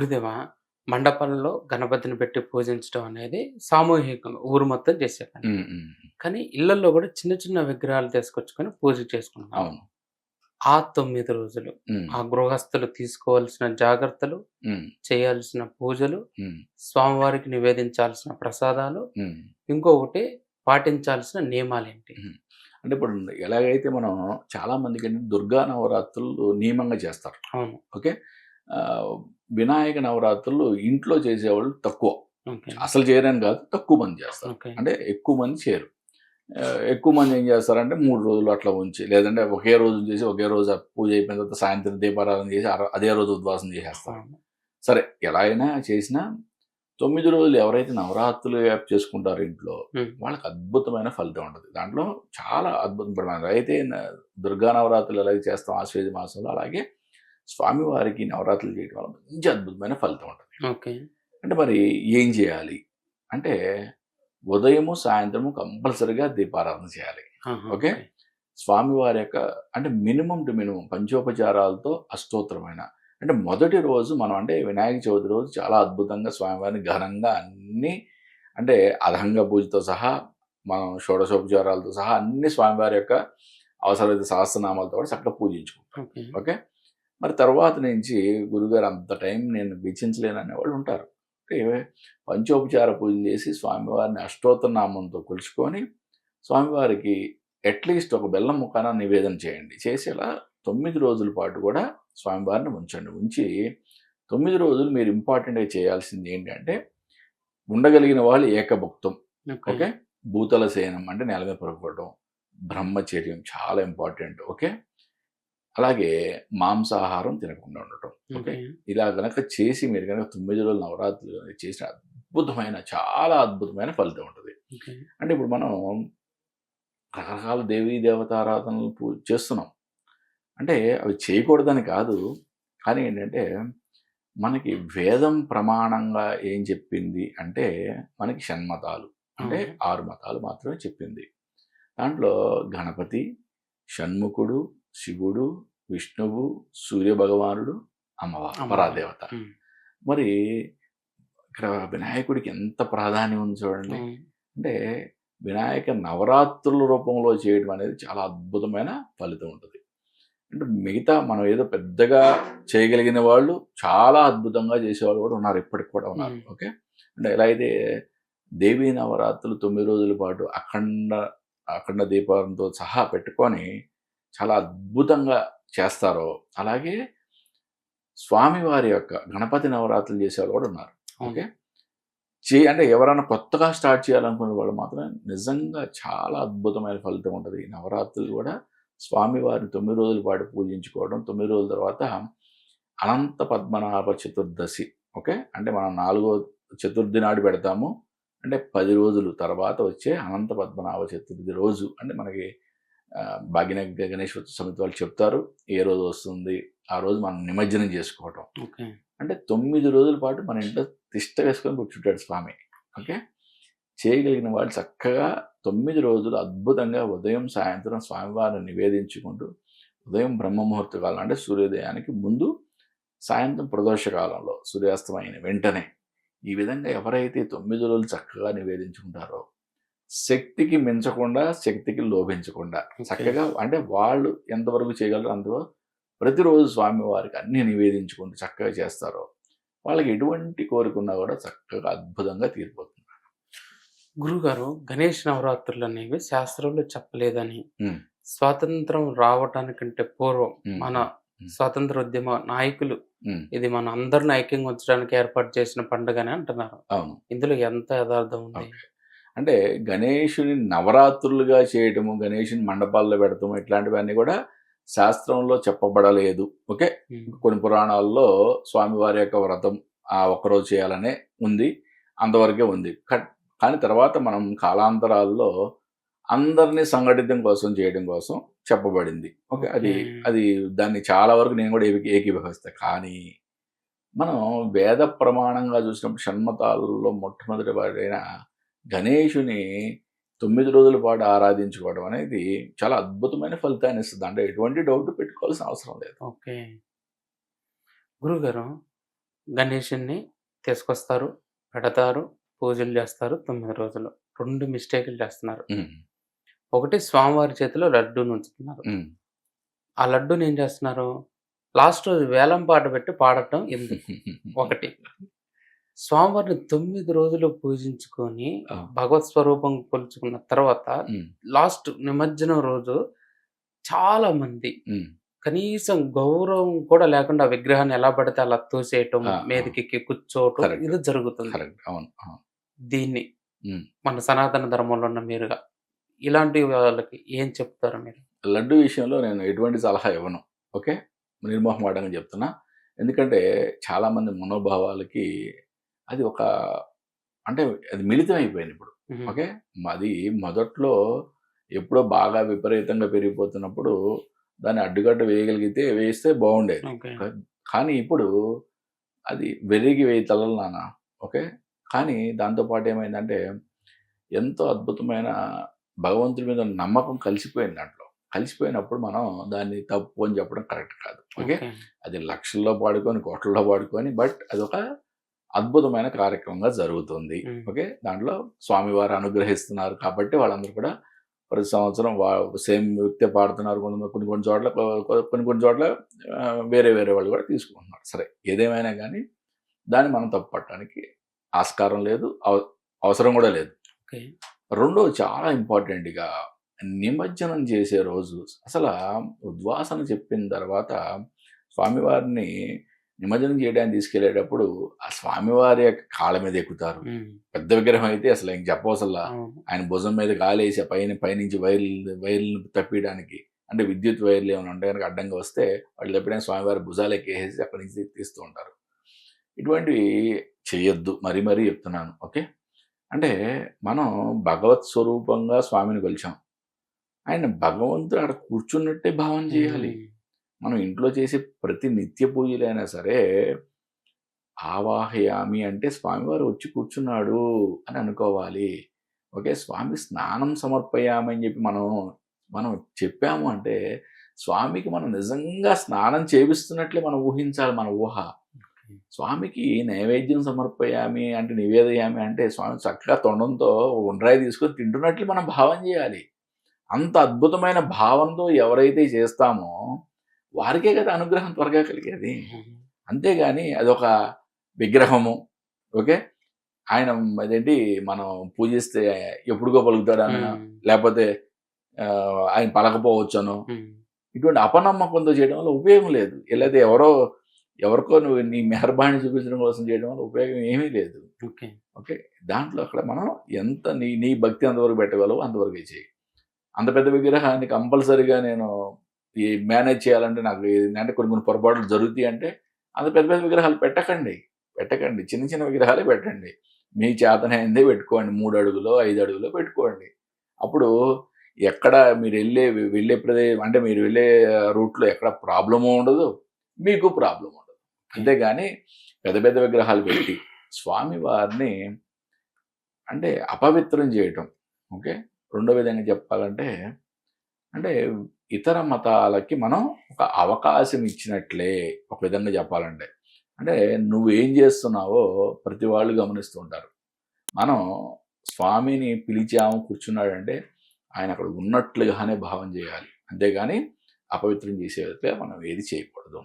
గురుదేవ మండపంలో గణపతిని పెట్టి పూజించడం అనేది సామూహికంగా ఊరు మొత్తం చేసే పని ఉమ్, ఉమ్, కానీ ఇళ్ళలో కూడా చిన్న చిన్న విగ్రహాలు తీసుకొచ్చుకొని పూజ చేసుకుంటాం. అవును. ఆ తొమ్మిది రోజులు ఆ గృహస్థులు తీసుకోవాల్సిన జాగ్రత్తలు చేయాల్సిన పూజలు స్వామివారికి నివేదించాల్సిన ప్రసాదాలు. ఇంకొకటి పాటించాల్సిన నియమాలు ఏంటి? అంటే ఇప్పుడు ఎలాగైతే మనం చాలా మందికి దుర్గా నవరాత్రులు నియమంగా చేస్తారు. అవును. ఓకే? వినాయక నవరాత్రులు ఇంట్లో చేసేవాళ్ళు తక్కువ. అసలు చేయరని కాదు తక్కువ మంది చేస్తారు. అంటే ఎక్కువ మంది చేయరు. ఎక్కువ మంది ఏం చేస్తారంటే మూడు రోజులు అట్లా ఉంచి లేదంటే ఒకే రోజు చేసి ఒకే రోజు పూజ అయిపోయిన తర్వాత సాయంత్రం దీపారాధన చేసి అదే రోజు ఉద్వాసం చేసేస్తారు. సరే ఎలా అయినా చేసినా తొమ్మిది రోజులు ఎవరైతే నవరాత్రులు యాప్ చేసుకుంటారో ఇంట్లో. వాళ్ళకి అద్భుతమైన ఫలితం ఉంటుంది. దాంట్లో చాలా అద్భుతం ఇప్పుడు మనం అయితే దుర్గా నవరాత్రులు ఎలాగే చేస్తాం ఆశ్వేజ మాసంలో అలాగే స్వామివారికి నవరాత్రులు చేయడం వల్ల మంచి అద్భుతమైన ఫలితం ఉంటుంది. ఓకే. అంటే మరి ఏం చేయాలి? అంటే ఉదయము సాయంత్రము కంపల్సరిగా దీపారాధన చేయాలి. ఓకే. స్వామివారి యొక్క అంటే మినిమం టు మినిమం పంచోపచారాలతో అష్టోత్తరమైన అంటే మొదటి రోజు మనం అంటే వినాయక చవితి రోజు చాలా అద్భుతంగా స్వామివారిని ఘనంగా అన్ని అంటే అధంగ పూజతో సహా మనం షోడశోపచారాలతో సహా అన్ని స్వామివారి యొక్క అవసరమైతే సహస్రనామాలతో కూడా చక్కగా పూజించుకుంటాం. ఓకే? మరి తర్వాత నుంచి గురుగారు అంత టైం నేను వెచ్చించలేను అనేవాళ్ళు ఉంటారు. అంటే పంచోపచార పూజలు చేసి స్వామివారిని అష్టోత్తర నామంతో కొలుచుకొని స్వామివారికి అట్లీస్ట్ ఒక బెల్లం ముఖాన నివేదన చేయండి. చేసేలా తొమ్మిది రోజుల పాటు కూడా స్వామివారిని ఉంచండి. ఉంచి తొమ్మిది రోజులు మీరు ఇంపార్టెంట్గా చేయాల్సింది ఏంటంటే ఉండగలిగిన వాళ్ళు ఏకభక్తం. ఓకే? భూతల సేనం అంటే నేల మీద పడుకోవడం బ్రహ్మచర్యం చాలా ఇంపార్టెంట్. ఓకే? అలాగే మాంసాహారం తినకుండా ఉండటం. ఓకే? ఇలా గనక చేసి మీరు కనుక తొమ్మిది రోజులు నవరాత్రులు కనుక చేసిన అద్భుతమైన చాలా అద్భుతమైన ఫలితం ఉంటుంది. అంటే ఇప్పుడు మనం రకరకాల దేవీ దేవతారాధనలు పూ చేస్తున్నాం. అంటే అవి చేయకూడదని కాదు. కానీ ఏంటంటే మనకి వేదం ప్రమాణంగా ఏం చెప్పింది అంటే మనకి షణ్మతాలు అంటే. ఆరు మతాలు మాత్రమే చెప్పింది. దాంట్లో గణపతి షణ్ముఖుడు శివుడు విష్ణువు సూర్య భగవానుడు అమ్మవారు. పరాదేవత. మరి ఇక్కడ వినాయకుడికి ఎంత ప్రాధాన్యం ఉంది చూడండి. అంటే వినాయక నవరాత్రుల రూపంలో చేయడం అనేది చాలా అద్భుతమైన ఫలితం ఉంటుంది అంటే మిగతా మనం ఏదో పెద్దగా చేయగలిగిన వాళ్ళు చాలా అద్భుతంగా చేసేవాళ్ళు కూడా ఉన్నారు ఇప్పటికి కూడా ఉన్నారు. ఓకే అంటే ఎలా అయితే దేవీ నవరాత్రులు తొమ్మిది రోజుల పాటు అఖండ అఖండ దీపాలతో సహా పెట్టుకొని చాలా అద్భుతంగా చేస్తారో అలాగే స్వామివారి యొక్క గణపతి నవరాత్రులు చేసేవాళ్ళు కూడా ఉన్నారు. ఓకే? చే అంటే ఎవరైనా కొత్తగా స్టార్ట్ చేయాలనుకునే వాళ్ళు మాత్రం నిజంగా చాలా అద్భుతమైన ఫలితం ఉంటుంది. ఈ నవరాత్రులు కూడా స్వామివారిని తొమ్మిది రోజుల పాటు పూజించుకోవడం తొమ్మిది రోజుల తర్వాత అనంత పద్మనాభ చతుర్దశి ఓకే? అంటే మనం నాలుగో చతుర్థి నాడు పెడతాము. అంటే పది రోజులు తర్వాత వచ్చే అనంత పద్మనాభ చతుర్థి రోజు. అంటే మనకి ఆ, భాగ్యనగర గణేష్ సమితి వాళ్ళు చెప్తారు ఏ రోజు వస్తుంది ఆ రోజు మనం నిమజ్జనం చేసుకోవటం. ఓకే. అంటే తొమ్మిది రోజుల పాటు మన ఇంట్లో తిష్ట వేసుకొని కూర్చుంటాడు స్వామి. ఓకే? చేయగలిగిన వాళ్ళు చక్కగా తొమ్మిది రోజులు అద్భుతంగా ఉదయం సాయంత్రం స్వామివారిని నివేదించుకుంటూ ఉదయం బ్రహ్మముహూర్త కాలం అంటే సూర్యోదయానికి ముందు సాయంత్రం ప్రదోష కాలంలో సూర్యాస్తమైన వెంటనే ఈ విధంగా ఎవరైతే తొమ్మిది రోజులు చక్కగా నివేదించుకుంటారో శక్తికి మించకుండా శక్తికి లోభించకుండా చక్కగా అంటే వాళ్ళు ఎంతవరకు చేయగలరో అంతవరకు ప్రతిరోజు స్వామివారికి అన్ని నివేదించుకుంటూ చక్కగా చేస్తారో వాళ్ళకి ఎటువంటి కోరికున్నా కూడా చక్కగా అద్భుతంగా తీరిపోతుంది గురుగారు గణేష్ నవరాత్రులు అనేవి శాస్త్రంలో చెప్పలేదని. స్వాతంత్రం రావటానికంటే పూర్వం. మన. స్వాతంత్ర ఉద్యమ నాయకులు. ఇది మన అందరిని ఐక్యంగా ఉంచడానికి ఏర్పాటు చేసిన పండుగని అంటున్నారు అవును ఇందులో ఎంత యథార్థం ఉంది అంటే గణేషుని నవరాత్రులుగా చేయటము గణేషుని మండపాల్లో పెడతాము ఇట్లాంటివన్నీ కూడా శాస్త్రంలో చెప్పబడలేదు. ఓకే. కొన్ని పురాణాల్లో స్వామివారి యొక్క వ్రతం ఆ ఒక్కరోజు చేయాలనే ఉంది. అంతవరకే ఉంది. కానీ తర్వాత మనం కాలాంతరాల్లో అందరినీ సంఘటితం కోసం చేయడం కోసం చెప్పబడింది. ఓకే? అది. అది దాన్ని చాలా వరకు నేను కూడా ఏకీ ఏకీభవిస్తా. కానీ మనం వేద ప్రమాణంగా చూసినప్పుడు షణ్మతాలలో మొట్టమొదటి వాడైన గణేషుని తొమ్మిది రోజుల పాటు ఆరాధించుకోవడం అనేది చాలా అద్భుతమైన ఫలితాన్ని ఇస్తుంది. అంటే ఎటువంటి డౌట్ పెట్టుకోవాల్సిన అవసరం లేదు. ఓకే. గురుగారు గణేషుడిని తీసుకొస్తారు పెడతారు పూజలు చేస్తారు తొమ్మిది రోజులు. రెండు మిస్టేకులు చేస్తున్నారు. ఒకటి స్వామివారి చేతిలో లడ్డూని ఉంచుతున్నారు. ఆ లడ్డూని ఏం చేస్తున్నారు? లాస్ట్ రోజు వేలం పాట పెట్టి పాడటం ఎందుకు ఒకటి. స్వామివారిని తొమ్మిది రోజులు పూజించుకొని. భగవత్ స్వరూపం కొలుచుకున్న తర్వాత లాస్ట్ నిమజ్జనం రోజు చాలా మంది. కనీసం గౌరవం కూడా లేకుండా విగ్రహాన్ని ఎలా పడితే అలా తోసేయటం. మీదకి కూర్చోవటం. ఇది జరుగుతుంది. దీన్ని. మన సనాతన ధర్మంలో ఉన్న మీరుగా ఇలాంటి వాళ్ళకి ఏం చెప్తారు మీరు లడ్డు విషయంలో నేను ఎటువంటి సలహా ఇవ్వను ఓకే నిర్మోహమాటంగా చెప్తున్నా ఎందుకంటే చాలామంది మనోభావాలకి అది ఒక అంటే అది మిళితం అయిపోయింది ఇప్పుడు. ఓకే? అది మొదట్లో ఎప్పుడో బాగా విపరీతంగా పెరిగిపోతున్నప్పుడు దాన్ని అడ్డుకట్ట వేయగలిగితే వేస్తే బాగుండేది. కానీ ఇప్పుడు అది వెర్రికి వేయి తలలు నాన్న. ఓకే? కానీ దాంతోపాటు ఏమైందంటే ఎంతో అద్భుతమైన భగవంతుడి మీద నమ్మకం కలిసిపోయింది దాంట్లో. కలిసిపోయినప్పుడు మనం దాన్ని తప్పు అని చెప్పడం కరెక్ట్ కాదు. ఓకే? ఓకే. అది లక్షల్లో పాడుకొని కోట్లలో పాడుకొని బట్ అది ఒక అద్భుతమైన కార్యక్రమంగా జరుగుతుంది. ఓకే? దాంట్లో స్వామివారు అనుగ్రహిస్తున్నారు కాబట్టి వాళ్ళందరూ కూడా ప్రతి సంవత్సరం వా సేమ్ వ్యక్తే పాడుతున్నారు. కొంత కొన్ని కొన్ని చోట్ల కొన్ని కొన్ని చోట్ల వేరే వేరే వాళ్ళు కూడా తీసుకుంటున్నారు. సరే ఏదేమైనా కానీ దాన్ని మనం తప్పు పట్టడానికి ఆస్కారం లేదు అవ- అవసరం కూడా లేదు. రెండో చాలా ఇంపార్టెంట్ ఇక నిమజ్జనం చేసే రోజు అసలు ఉద్వాసన చెప్పిన తర్వాత స్వామివారిని నిమజ్జనం చేయడానికి తీసుకెళ్ళేటప్పుడు ఆ స్వామివారి యొక్క కాళ్ళ మీద ఎక్కుతారు. పెద్ద విగ్రహం అయితే అసలు ఇంక చెప్పవసల్లా. ఆయన భుజం మీద గాలేసి ఆ పైన పైనుంచి వైర్లు వైర్లను తప్పియడానికి అంటే విద్యుత్ వైర్లు ఏమైనా ఉంటే కనుక అడ్డంగా వస్తే వాళ్ళు తప్పిడానికి స్వామివారి భుజాలు ఎక్కేసి అక్కడి నుంచి తీస్తూ ఉంటారు. ఇటువంటివి చేయొద్దు. మరీ మరీ చెప్తున్నాను. ఓకే? అంటే మనం భగవత్ స్వరూపంగా స్వామిని కొలిచాం. ఆయన భగవంతుడు అక్కడ కూర్చున్నట్టే భావన చేయాలి. మనం ఇంట్లో చేసే ప్రతి నిత్య పూజలైనా సరే ఆవాహయామి అంటే స్వామివారు వచ్చి కూర్చున్నాడు అని అనుకోవాలి. ఓకే స్వామి స్నానం సమర్పయామి అని చెప్పి మనం మనం చెప్పాము అంటే స్వామికి మనం నిజంగా స్నానం చేపిస్తున్నట్లే మనం ఊహించాలి మన ఊహ. స్వామికి నైవేద్యం సమర్పయామి అంటే నివేదయామి అంటే స్వామి చక్కగా తొండంతో ఉండ్రాయి తీసుకొని తింటున్నట్లు మనం భావం చేయాలి. అంత అద్భుతమైన భావంతో ఎవరైతే చేస్తామో వారికే కదా అనుగ్రహం త్వరగా కలిగేది. అంతేగాని అదొక విగ్రహము. ఓకే? ఆయన అదేంటి? మనం పూజిస్తే ఎప్పుడుగో పలుకుతాడని. లేకపోతే ఆయన పలకపోవచ్చను. ఇటువంటి అపనమ్మకంతో చేయడం వల్ల ఉపయోగం లేదు. లేదా ఎవరో ఎవరికో నువ్వు నీ మెహర్బాణి చూపించడం కోసం చేయడం వల్ల ఉపయోగం ఏమీ లేదు. ఓకే. ఓకే? దాంట్లో అక్కడ మనం ఎంత నీ నీ భక్తి అంతవరకు పెట్టగలవు అంతవరకే చేయి. అంత పెద్ద విగ్రహాన్ని కంపల్సరీగా నేను ఈ మేనేజ్ చేయాలంటే నాకు ఏంటంటే అంటే కొన్ని కొన్ని పొరపాట్లు జరుగుతాయి అంటే అంత పెద్ద పెద్ద విగ్రహాలు పెట్టకండి. పెట్టకండి. చిన్న చిన్న విగ్రహాలే పెట్టండి. మీ చేతనైందే పెట్టుకోండి. మూడు అడుగులో ఐదు అడుగులో పెట్టుకోండి. అప్పుడు ఎక్కడ మీరు వెళ్ళే వెళ్ళే ప్రదేశం అంటే మీరు వెళ్ళే రూట్లో ఎక్కడ ప్రాబ్లము ఉండదు. మీకు ప్రాబ్లం ఉండదు. అంతేగాని పెద్ద పెద్ద విగ్రహాలు పెట్టి స్వామి వారిని అంటే అపవిత్రం చేయటం. ఓకే? రెండో విధంగా చెప్పాలంటే అంటే ఇతర మతాలకి మనం ఒక అవకాశం ఇచ్చినట్లే ఒక విధంగా చెప్పాలంటే. అంటే నువ్వేం చేస్తున్నావో ప్రతి వాళ్ళు గమనిస్తూ ఉంటారు. మనం స్వామిని పిలిచాము కూర్చున్నాడంటే ఆయన అక్కడ ఉన్నట్లుగానే భావం చేయాలి. అంతేగాని అపవిత్రం చేసే మనం ఏది చేయకూడదు.